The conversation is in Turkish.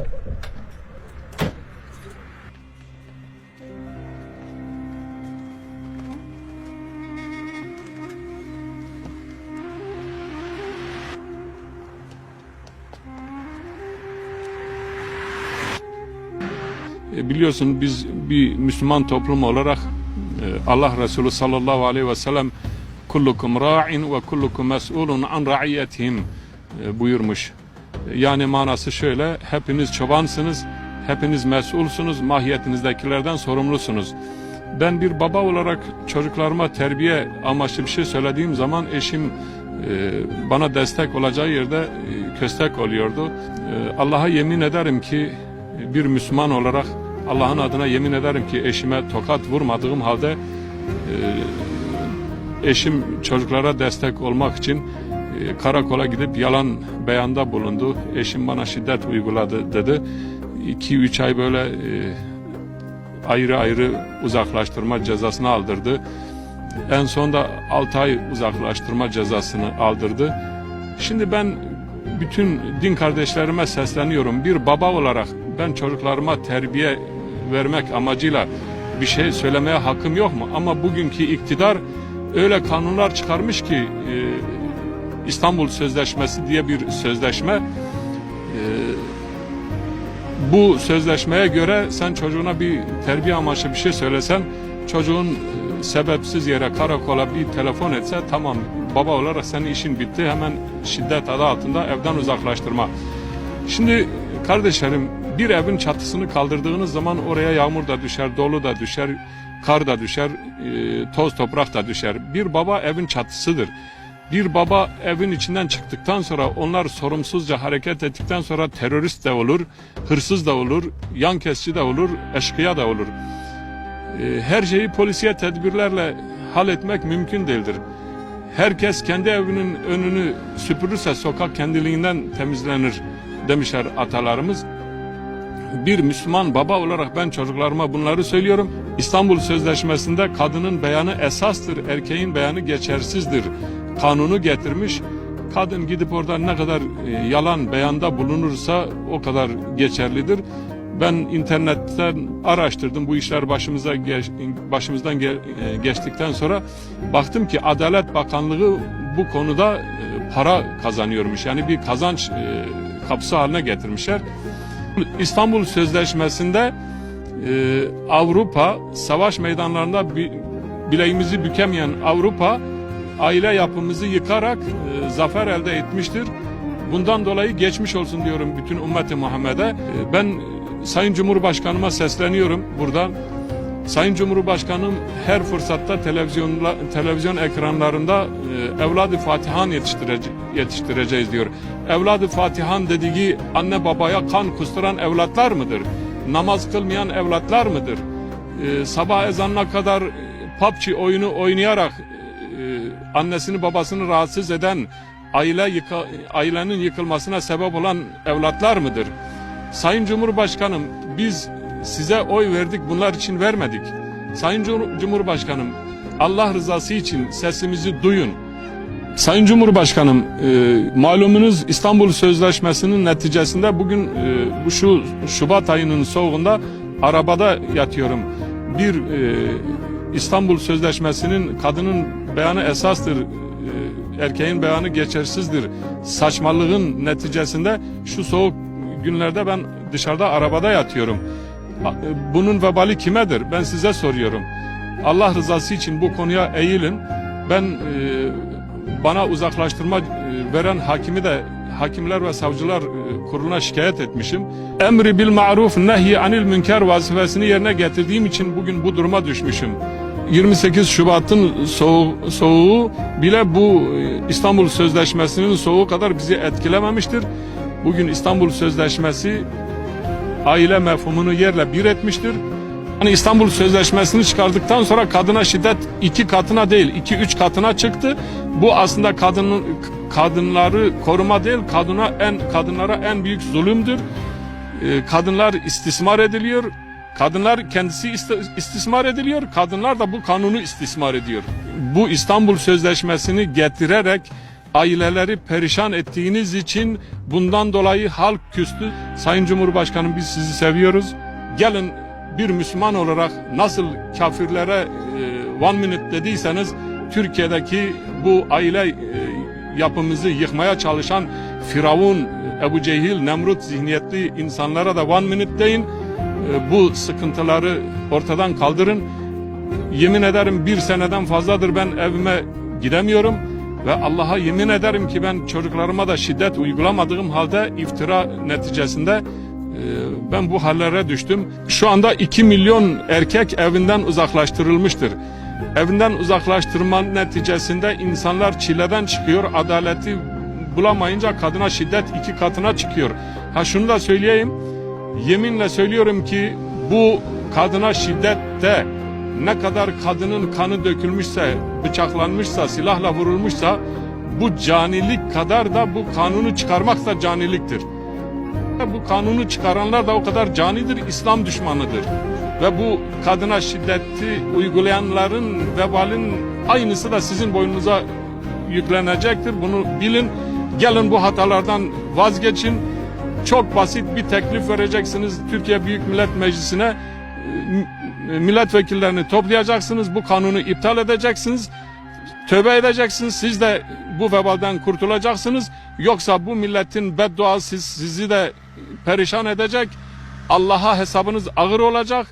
E, Biliyorsun biz bir Müslüman toplum olarak e, Allah Resulü sallallahu aleyhi ve sellem kullukum ra'in ve kullukum mes'ulun an ra'iyetihim e, buyurmuş. Yani manası şöyle hepiniz çobansınız, hepiniz mesulsunuz, mahiyetinizdekilerden sorumlusunuz. Ben bir baba olarak çocuklarıma terbiye amaçlı bir şey söylediğim zaman eşim e, bana destek olacağı yerde e, köstek oluyordu. E, Allah'a yemin ederim ki bir Müslüman olarak Allah'ın adına yemin ederim ki eşime tokat vurmadığım halde eşim çocuklara destek olmak için karakola gidip yalan beyanda bulundu. Eşim bana şiddet uyguladı dedi. 2-3 ay böyle e, ayrı ayrı uzaklaştırma cezasını aldırdı. En son da 6 ay uzaklaştırma cezasını aldırdı. Şimdi ben bütün din kardeşlerime sesleniyorum. Bir baba olarak ben çocuklarıma terbiye vermek amacıyla bir şey söylemeye hakkım yok mu? Ama bugünkü iktidar öyle kanunlar çıkarmış ki e, İstanbul Sözleşmesi diye bir sözleşme e, bu sözleşmeye göre sen çocuğuna bir terbiye amaçlı bir şey söylesen çocuğun e, sebepsiz yere karakola bir telefon etse tamam baba olarak senin işin bitti hemen şiddet adı altında evden uzaklaştırma. Şimdi kardeşlerim bir evin çatısını kaldırdığınız zaman oraya yağmur da düşer, dolu da düşer, kar da düşer, e, toz toprak da düşer. Bir baba evin çatısıdır. Bir baba evin içinden çıktıktan sonra onlar sorumsuzca hareket ettikten sonra terörist de olur, hırsız da olur, yan kesici de olur, eşkıya da olur. E, Her şeyi polisiye tedbirlerle halletmek mümkün değildir. Herkes kendi evinin önünü süpürürse sokak kendiliğinden temizlenir demişler atalarımız. Bir Müslüman baba olarak ben çocuklarıma bunları söylüyorum. İstanbul Sözleşmesi'nde kadının beyanı esastır, erkeğin beyanı geçersizdir. Kanunu getirmiş. Kadın gidip orada ne kadar e, yalan beyanda bulunursa o kadar geçerlidir. Ben internetten araştırdım bu işler başımıza geç- başımızdan e, geçtikten sonra baktım ki Adalet Bakanlığı bu konuda e, para kazanıyormuş. Yani bir kazanç e, kapısı haline getirmişler. İstanbul Sözleşmesi'nde Avrupa savaş meydanlarında bi- bileğimizi bükemeyen Avrupa aile yapımızı yıkarak e, zafer elde etmiştir. Bundan dolayı geçmiş olsun diyorum bütün ümmeti Muhammed'e. E, ben Sayın Cumhurbaşkanıma sesleniyorum buradan. Sayın Cumhurbaşkanım her fırsatta televizyonla, televizyon ekranlarında e, evladı Fatihan yetiştirece, yetiştireceğiz diyor. Evladı Fatihan dediği anne babaya kan kusturan evlatlar mıdır? Namaz kılmayan evlatlar mıdır? E, sabah ezanına kadar e, PUBG oyunu oynayarak annesini babasını rahatsız eden aile yıka, ailenin yıkılmasına sebep olan evlatlar mıdır? Sayın Cumhurbaşkanım biz size oy verdik bunlar için vermedik. Sayın Cumhur- Cumhurbaşkanım Allah rızası için sesimizi duyun. Sayın Cumhurbaşkanım e, malumunuz İstanbul Sözleşmesi'nin neticesinde bugün e, bu şu Şubat ayının soğuğunda arabada yatıyorum. Bir e, İstanbul Sözleşmesi'nin kadının beyanı esastır, e, erkeğin beyanı geçersizdir. Saçmalığın neticesinde şu soğuk günlerde ben dışarıda arabada yatıyorum. E, Bunun vebali kimedir? Ben size soruyorum. Allah rızası için bu konuya eğilin. Ben e, bana uzaklaştırma veren hakimi de Hakimler ve Savcılar Kurulu'na şikayet etmişim. Emri bil maruf nehy anil münker vazifesini yerine getirdiğim için bugün bu duruma düşmüşüm. 28 Şubat'ın soğuğu, soğuğu bile bu e, İstanbul Sözleşmesi'nin soğuğu kadar bizi etkilememiştir. Bugün İstanbul Sözleşmesi aile mefhumunu yerle bir etmiştir. Hani İstanbul Sözleşmesi'ni çıkardıktan sonra kadına şiddet iki katına değil, iki üç katına çıktı. Bu aslında kadının kadınları koruma değil, kadına en kadınlara en büyük zulümdür. Ee, kadınlar istismar ediliyor. Kadınlar kendisi istismar ediliyor. Kadınlar da bu kanunu istismar ediyor. Bu İstanbul Sözleşmesi'ni getirerek aileleri perişan ettiğiniz için bundan dolayı halk küstü. Sayın Cumhurbaşkanım biz sizi seviyoruz. Gelin bir Müslüman olarak nasıl kafirlere e, one minute dediyseniz Türkiye'deki bu aile e, yapımızı yıkmaya çalışan Firavun, Ebu Cehil, Nemrut zihniyetli insanlara da one minute deyin. E, bu sıkıntıları ortadan kaldırın. Yemin ederim bir seneden fazladır ben evime gidemiyorum. Ve Allah'a yemin ederim ki ben çocuklarıma da şiddet uygulamadığım halde iftira neticesinde e, ben bu hallere düştüm. Şu anda 2 milyon erkek evinden uzaklaştırılmıştır. Evinden uzaklaştırma neticesinde insanlar çileden çıkıyor, adaleti bulamayınca kadına şiddet iki katına çıkıyor. Ha şunu da söyleyeyim, yeminle söylüyorum ki bu kadına şiddette ne kadar kadının kanı dökülmüşse, bıçaklanmışsa, silahla vurulmuşsa bu canilik kadar da bu kanunu çıkarmak da caniliktir. Bu kanunu çıkaranlar da o kadar canidir, İslam düşmanıdır. Ve bu kadına şiddeti uygulayanların vebalin aynısı da sizin boynunuza yüklenecektir. Bunu bilin. Gelin bu hatalardan vazgeçin. Çok basit bir teklif vereceksiniz Türkiye Büyük Millet Meclisi'ne. E, Milletvekillerini toplayacaksınız. Bu kanunu iptal edeceksiniz. Tövbe edeceksiniz. Siz de bu vebalden kurtulacaksınız. Yoksa bu milletin bedduası siz- sizi de perişan edecek. Allah'a hesabınız ağır olacak.